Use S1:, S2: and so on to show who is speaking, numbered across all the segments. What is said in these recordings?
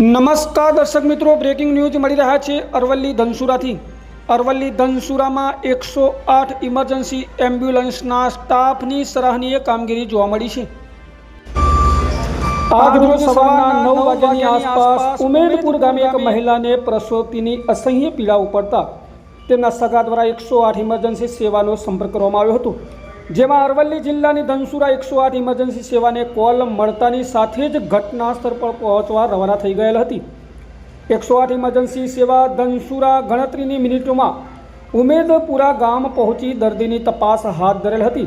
S1: નમસ્કાર દર્શક મિત્રો બ્રેકિંગ ન્યૂઝ મળી રહ્યા છે અરવલ્લી ધનસુરાથી. અરવલ્લી ધનસુરામાં એકસો આઠ ઇમરજન્સી એમ્બ્યુલન્સના સ્ટાફની સરાહનીય કામગીરી જોવા મળી છે. આજરોજ સવારના નવ વાગ્યાની આસપાસ ઉમેદપુર ગામે એક મહિલાને પ્રસૂતિની અસહ્ય પીડા ઉપડતા તેમના સગા દ્વારા એકસો આઠ ઇમરજન્સી સેવાનો સંપર્ક કરવામાં આવ્યો હતો. જેમાં અરવલ્લી જિલ્લાની ધનસુરા એકસો આઠ ઇમરજન્સી સેવાને કોલ મળતાની સાથે જ ઘટના સ્થળ પર પહોંચવા રવાના થઈ ગયેલ હતી. એકસો આઠ ઇમરજન્સી સેવા ધનસુરા ગણતરીની મિનિટોમાં ઉમેદપુરા ગામ પહોંચી દર્દીની તપાસ હાથ ધરેલ હતી.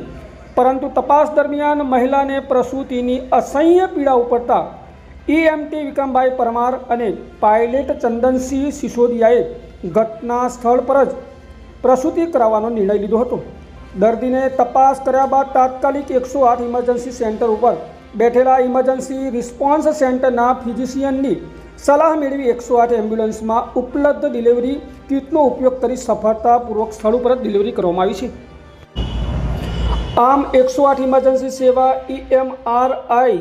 S1: પરંતુ તપાસ દરમિયાન મહિલાને પ્રસૂતિની અસહ્ય પીડા ઉપડતા ઈએમટી વિક્રમભાઈ પરમાર અને પાયલટ ચંદનસિંહ સિસોદિયાએ ઘટના સ્થળ પર જ પ્રસૂતિ કરાવવાનો નિર્ણય લીધો હતો. દર્દીને તપાસ કર્યા બાદ તાત્કાલિક એકસો આઠ ઇમરજન્સી સેન્ટર ઉપર બેઠેલા ઇમરજન્સી રિસ્પોન્સ સેન્ટરના ફિઝિશિયનની સલાહ મેળવી એકસો આઠ એમ્બ્યુલન્સમાં ઉપલબ્ધ ડિલિવરી કિટનો ઉપયોગ કરી સફળતાપૂર્વક સ્થળ ઉપર જ ડિલિવરી કરવામાં આવી છે. આમ એકસો આઠ ઇમરજન્સી સેવા ઈએમઆરઆઈ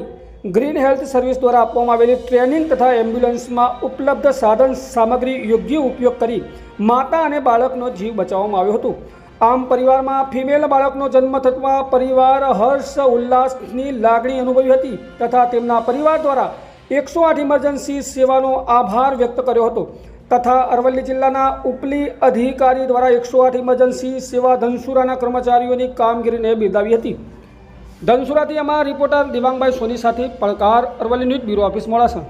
S1: ગ્રીન હેલ્થ સર્વિસ દ્વારા આપવામાં આવેલી ટ્રેનિંગ તથા એમ્બ્યુલન્સમાં ઉપલબ્ધ સાધન સામગ્રી યોગ્ય ઉપયોગ કરી માતા અને બાળકનો જીવ બચાવવામાં આવ્યો હતો. આમ પરિવારમાં ફિમેલ બાળકનો જન્મ થતાં પરિવાર હર્ષ, ઉલ્લાસની લાગણી અનુભવી હતી તથા તેમના પરિવાર દ્વારા એકસો આઠ ઇમરજન્સી સેવાનો આભાર વ્યક્ત કર્યો હતો. તથા અરવલ્લી જિલ્લાના ઉપલી અધિકારી દ્વારા એકસો આઠ ઇમરજન્સી સેવા ધનસુરાના કર્મચારીઓની કામગીરીને બિરદાવી હતી. ધનસુરાથી અમારા રિપોર્ટર દિવાંગભાઈ સોની સાથે પડકાર, Aravalli news bureau office Modasa.